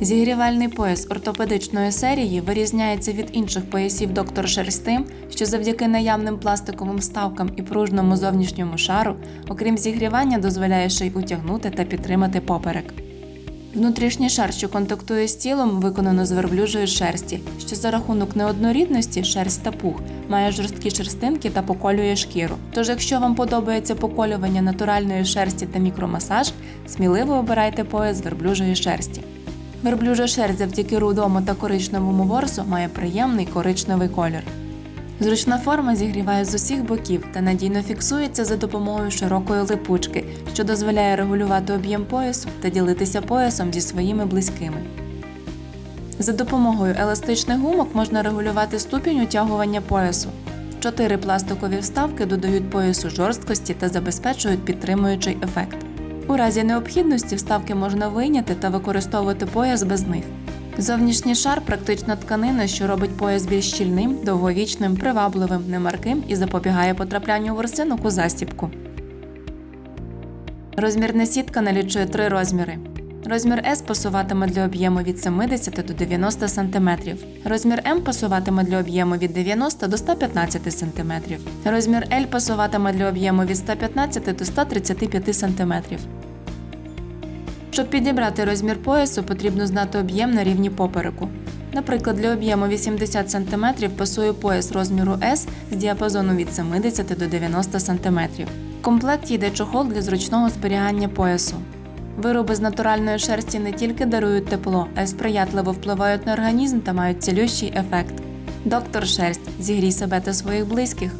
Зігрівальний пояс ортопедичної серії вирізняється від інших поясів доктор Шерсть тим, що завдяки наявним пластиковим вставкам і пружному зовнішньому шару, окрім зігрівання, дозволяє ще й утягнути та підтримати поперек. Внутрішній шар, що контактує з тілом, виконано з верблюжої шерсті, що за рахунок неоднорідності шерсть та пух має жорсткі шерстинки та поколює шкіру. Тож, якщо вам подобається поколювання натуральної шерсті та мікромасаж, сміливо обирайте пояс з верблюжої шерсті. Верблюжа шерсть завдяки рудому та коричневому ворсу має приємний коричневий колір. Зручна форма зігріває з усіх боків та надійно фіксується за допомогою широкої липучки, що дозволяє регулювати об'єм поясу та ділитися поясом зі своїми близькими. За допомогою еластичних гумок можна регулювати ступінь утягування поясу. Чотири пластикові вставки додають поясу жорсткості та забезпечують підтримуючий ефект. У разі необхідності вставки можна вийняти та використовувати пояс без них. Зовнішній шар практична тканина, що робить пояс більш щільним, довговічним, привабливим, немарким і запобігає потраплянню ворсинок у засібку. Розмірна сітка налічує три розміри. Розмір S пасуватиме для об'єму від 70 до 90 см. Розмір М пасуватиме для об'єму від 90 до 115 см. Розмір L пасуватиме для об'єму від 115 до 135 см. Щоб підібрати розмір поясу, потрібно знати об'єм на рівні попереку. Наприклад, для об'єму 80 см пасує пояс розміру S з діапазону від 70 до 90 см. В комплекті йде чохол для зручного зберігання поясу. Вироби з натуральної шерсті не тільки дарують тепло, а й сприятливо впливають на організм та мають цілющий ефект. Доктор Шерсть зігрій себе та своїх близьких.